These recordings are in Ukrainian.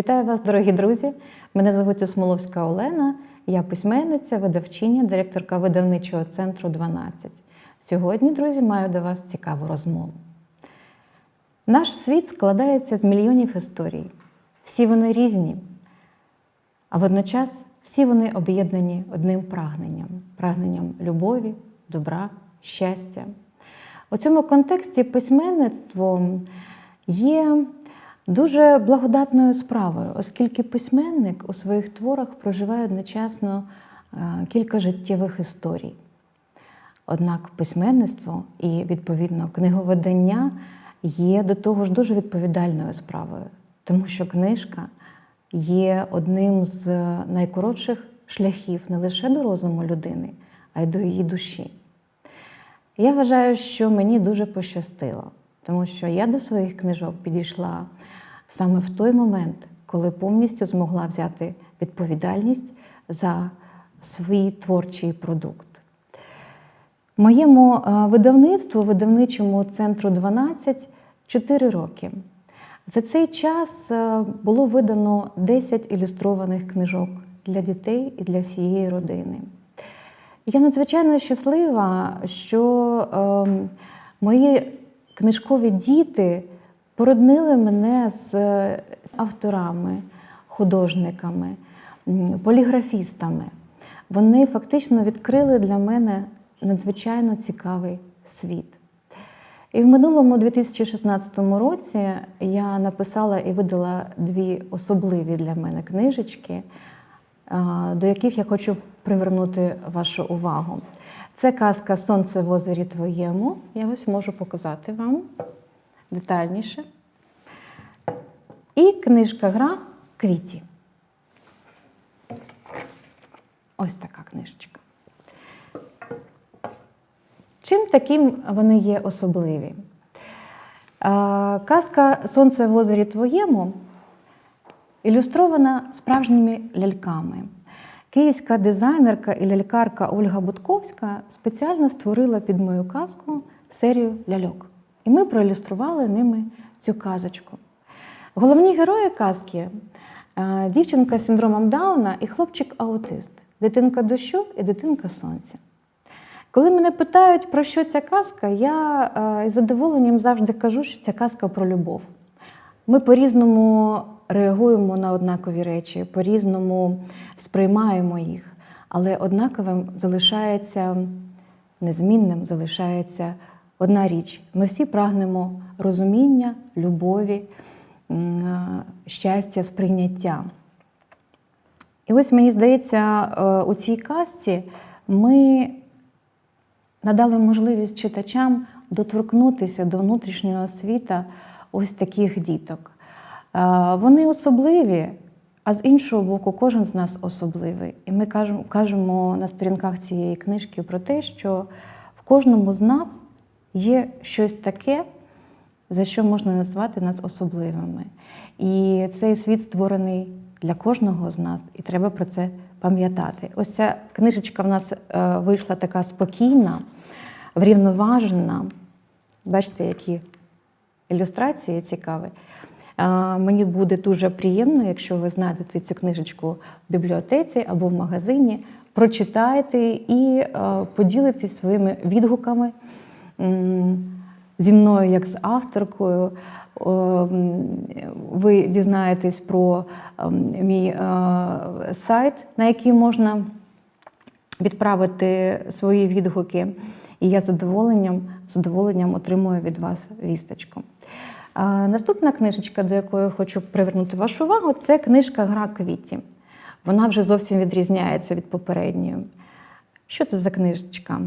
Вітаю вас, дорогі друзі! Мене звуть Осмоловська Олена, я письменниця, видавчиня, директорка видавничого центру 12. Сьогодні, друзі, маю до вас цікаву розмову. Наш світ складається з мільйонів історій. Всі вони різні, а водночас всі вони об'єднані одним прагненням прагненням любові, добра, щастя. У цьому контексті письменництво є дуже благодатною справою, оскільки письменник у своїх творах проживає одночасно е, кілька життєвих історій. Однак письменництво і, відповідно, книговидання є до того ж дуже відповідальною справою, тому що книжка є одним з найкоротших шляхів не лише до розуму людини, а й до її душі. Я вважаю, що мені дуже пощастило, тому що я до своїх книжок підійшла саме в той момент, коли повністю змогла взяти відповідальність за свій творчий продукт. Моєму е, видавництву, видавничому центру 12, 4 роки. За цей час е, було видано 10 ілюстрованих книжок для дітей і для всієї родини. Я надзвичайно щаслива, що е, мої книжкові діти породнили мене з авторами, художниками, поліграфістами. Вони фактично відкрили для мене надзвичайно цікавий світ. І в минулому 2016 році я написала і видала дві особливі для мене книжечки, до яких я хочу привернути вашу увагу. Це казка Сонце в озері твоєму. Я ось можу показати вам детальніше. І книжка Гра Квіті. Ось така книжечка. Чим таким вони є особливі? Казка Сонце в озері твоєму ілюстрована справжніми ляльками. Київська дизайнерка і лялькарка Ольга Будковська спеціально створила під мою казку серію ляльок. І ми проілюстрували ними цю казочку. Головні герої казки е, дівчинка з синдромом Дауна і хлопчик-аутист, дитинка дощу і дитинка сонця. Коли мене питають, про що ця казка, я е, із задоволенням завжди кажу, що ця казка про любов. Ми по-різному реагуємо на однакові речі, по-різному сприймаємо їх, але однаковим залишається незмінним, залишається одна річ. Ми всі прагнемо розуміння, любові, е, щастя, сприйняття. І ось мені здається, е, у цій казці ми надали можливість читачам доторкнутися до внутрішнього світа ось таких діток. Вони особливі, а з іншого боку, кожен з нас особливий. І ми кажемо, кажемо на сторінках цієї книжки про те, що в кожному з нас є щось таке, за що можна назвати нас особливими. І цей світ створений для кожного з нас, і треба про це пам'ятати. Ось ця книжечка в нас е, вийшла така спокійна, врівноважена. Бачите, які ілюстрації цікаві. Мені буде дуже приємно, якщо ви знайдете цю книжечку в бібліотеці або в магазині, прочитаєте і е, поділитесь своїми відгуками зі мною, як з авторкою. Ви дізнаєтесь про ем, мій е, сайт, на який можна відправити свої відгуки. І я задоволенням, з задоволенням отримую від вас вісточку. Наступна книжечка, до якої хочу привернути вашу увагу, це книжка Гра квіті. Вона вже зовсім відрізняється від попередньої. Що це за книжечка?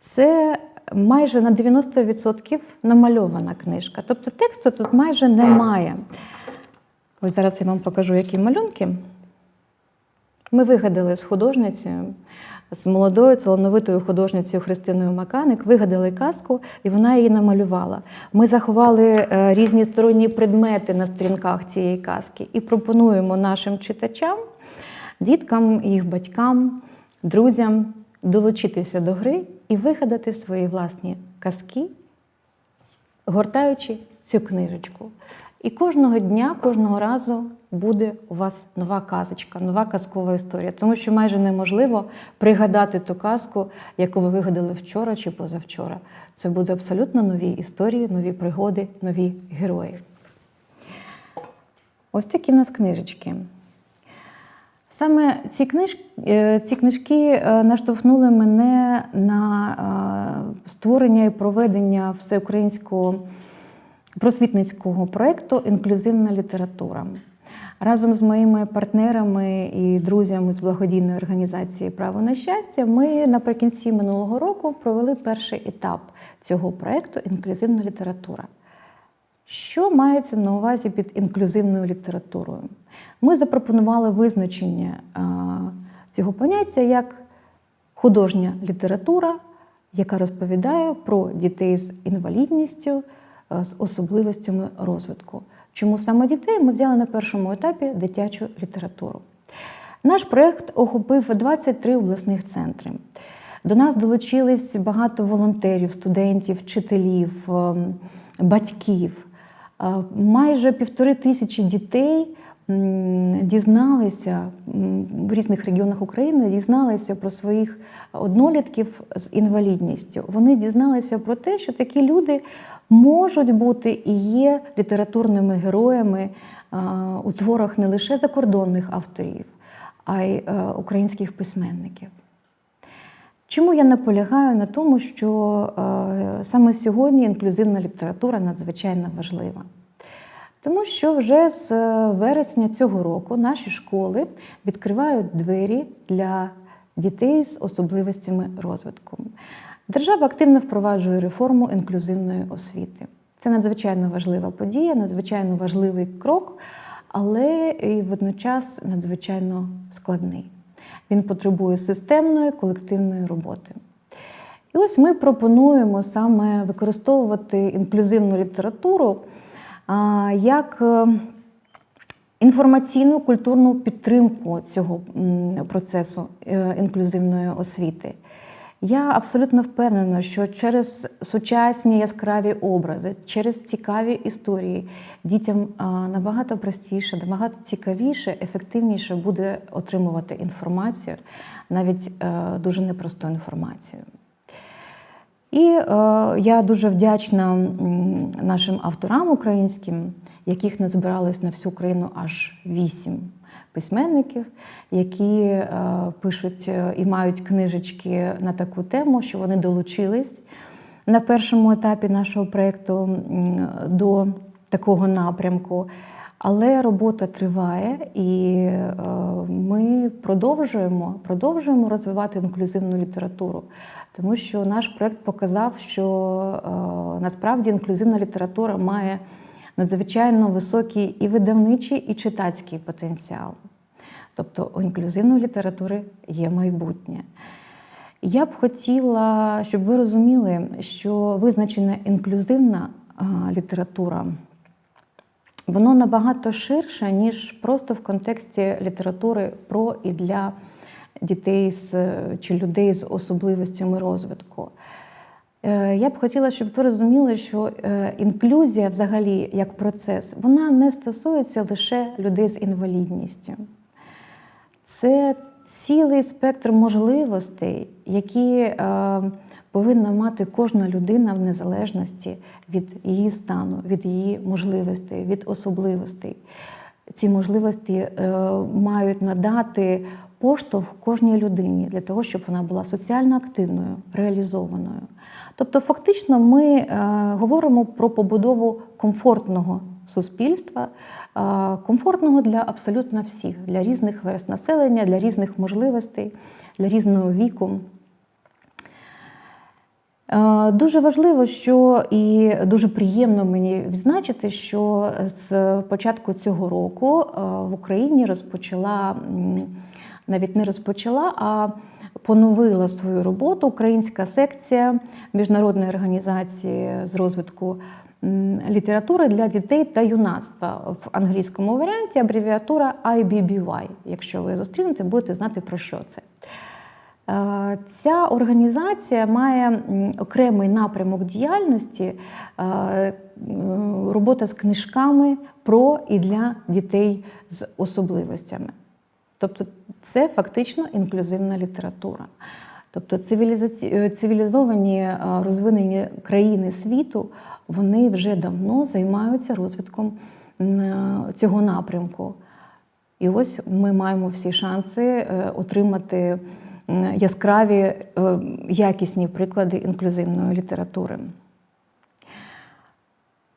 Це майже на 90% намальована книжка. Тобто тексту тут майже немає. Ось зараз я вам покажу, які малюнки. Ми вигадали з художницею, з молодою талановитою художницею Христиною Маканик, вигадали казку, і вона її намалювала. Ми заховали е, різні сторонні предмети на сторінках цієї казки і пропонуємо нашим читачам, діткам, їх батькам, друзям долучитися до гри і вигадати свої власні казки, гортаючи цю книжечку. І кожного дня, кожного разу буде у вас нова казочка, нова казкова історія, тому що майже неможливо пригадати ту казку, яку ви вигадали вчора чи позавчора. Це будуть абсолютно нові історії, нові пригоди, нові герої. Ось такі в нас книжечки. Саме ці книжки, ці книжки е, наштовхнули мене на е, створення і проведення всеукраїнського просвітницького проєкту Інклюзивна література. Разом з моїми партнерами і друзями з благодійної організації Право на щастя ми наприкінці минулого року провели перший етап цього проєкту Інклюзивна література. Що мається на увазі під інклюзивною літературою? Ми запропонували визначення цього поняття як художня література, яка розповідає про дітей з інвалідністю, з особливостями розвитку. Чому саме дітей ми взяли на першому етапі дитячу літературу. Наш проєкт охопив 23 обласних центри. До нас долучились багато волонтерів, студентів, вчителів, ем, батьків. Е, Майже півтори тисячі дітей дізналися в різних регіонах України, дізналися про своїх однолітків з інвалідністю. Вони дізналися про те, що такі люди можуть бути і є літературними героями е, у творах не лише закордонних авторів, а й е, українських письменників. Чому я наполягаю на тому, що е, саме сьогодні інклюзивна література надзвичайно важлива? Тому що вже з вересня цього року наші школи відкривають двері для дітей з особливостями розвитку. Держава активно впроваджує реформу інклюзивної освіти. Це надзвичайно важлива подія, надзвичайно важливий крок, але і водночас надзвичайно складний. Він потребує системної колективної роботи. І ось ми пропонуємо саме використовувати інклюзивну літературу як е, інформаційну культурну підтримку цього процесу е, інклюзивної освіти. Я абсолютно впевнена, що через сучасні яскраві образи, через цікаві історії дітям набагато простіше, набагато цікавіше, ефективніше буде отримувати інформацію, навіть е, дуже непросту інформацію. І е, я дуже вдячна нашим авторам українським, яких назбиралось на всю Україну аж вісім письменників, які е, пишуть е, і мають книжечки на таку тему, що вони долучились на першому етапі нашого проєкту до такого напрямку. Але робота триває, і е, ми продовжуємо, продовжуємо розвивати інклюзивну літературу, тому що наш проєкт показав, що насправді інклюзивна література має надзвичайно високий і видавничий, і читацький потенціал. Тобто у інклюзивної літератури є майбутнє. Я б хотіла, щоб ви розуміли, що визначена інклюзивна література воно набагато ширше, ніж просто в контексті літератури про і для дітей з, чи людей з особливостями розвитку. Е, Я б хотіла, щоб ви розуміли, що е, інклюзія, взагалі, як процес, вона не стосується лише людей з інвалідністю. Це цілий спектр можливостей, які е, повинна мати кожна людина в незалежності від її стану, від її можливостей, від особливостей. Ці можливості мають надати поштовх кожній людині для того, щоб вона була соціально активною, реалізованою. Тобто, фактично, ми е, говоримо про побудову комфортного суспільства, е, комфортного для абсолютно всіх, для різних верст населення, для різних можливостей, для різного віку. Е, Дуже важливо, що і дуже приємно мені відзначити, що з початку цього року в Україні розпочала навіть не розпочала, а поновила свою роботу українська секція міжнародної організації з розвитку літератури для дітей та юнацтва в англійському варіанті абревіатура IBBY. Якщо ви зустрінете, будете знати про що це. Е, Ця організація має окремий напрямок діяльності, е, робота з книжками про і для дітей з особливостями. Тобто це фактично інклюзивна література. Тобто цивілізаці- е, цивілізовані е, розвинені країни світу вони вже давно займаються розвитком е, цього напрямку. І ось ми маємо всі шанси отримати яскраві якісні приклади інклюзивної літератури.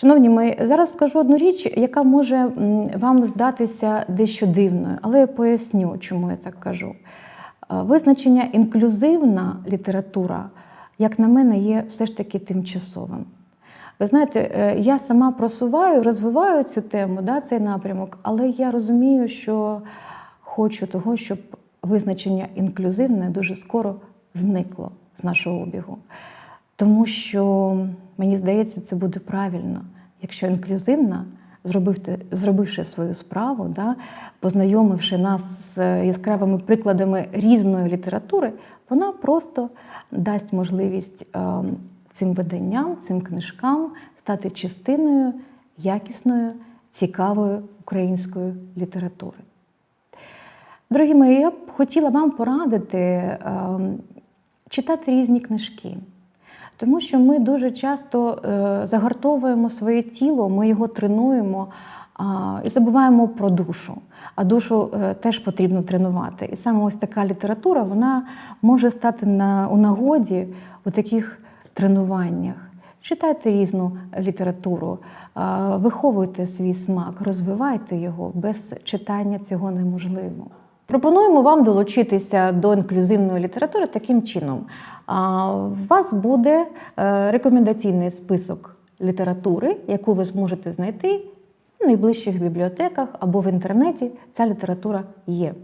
Шановні мої, зараз скажу одну річ, яка може вам здатися дещо дивною, але я поясню, чому я так кажу. Е, Визначення інклюзивна література, як на мене, є все ж таки тимчасовим. Ви знаєте, е, я сама просуваю, розвиваю цю тему, да, цей напрямок, але я розумію, що хочу того, щоб визначення інклюзивне дуже скоро зникло з нашого обігу. Тому що мені здається, це буде правильно, якщо інклюзивна, зробивши, свою справу, да, познайомивши нас з яскравими прикладами різної літератури, вона просто дасть можливість е, цим виданням, цим книжкам стати частиною якісної, цікавої української літератури. Дорогі мої, я б хотіла вам порадити е, читати різні книжки. Тому що ми дуже часто е, загартовуємо своє тіло, ми його тренуємо і забуваємо про душу. А душу е, теж потрібно тренувати. І саме ось така література вона може стати на, у нагоді у таких тренуваннях. Читайте різну літературу, виховуйте свій смак, розвивайте його. Без читання цього неможливо. Пропонуємо вам долучитися до інклюзивної літератури таким чином. У вас буде е, рекомендаційний список літератури, яку ви зможете знайти в найближчих бібліотеках або в інтернеті. Ця література є.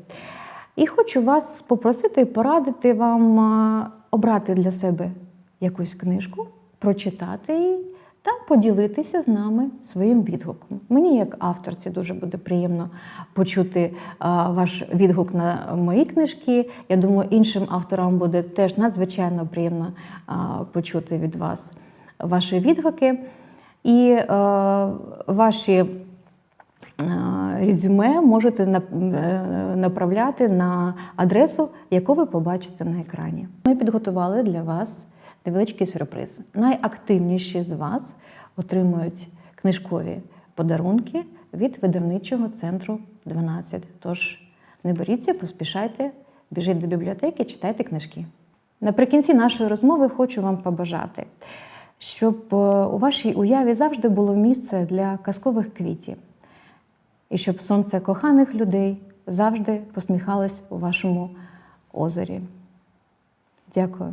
І хочу вас попросити порадити вам обрати для себе якусь книжку, прочитати її та поділитися з нами своїм відгуком. Мені, як авторці, дуже буде приємно почути ваш відгук на мої книжки. Я думаю, іншим авторам буде теж надзвичайно приємно почути від вас ваші відгуки. І ваші резюме можете е, направляти на адресу, яку ви побачите на екрані. Ми підготували для вас невеличкий сюрприз. Найактивніші з вас отримують книжкові подарунки від видавничого центру 12. Тож не боріться, поспішайте, біжіть до бібліотеки, читайте книжки. Наприкінці нашої розмови хочу вам побажати, щоб е, у вашій уяві завжди було місце для казкових квітів, і щоб сонце коханих людей завжди посміхалось у вашому озері. Дякую.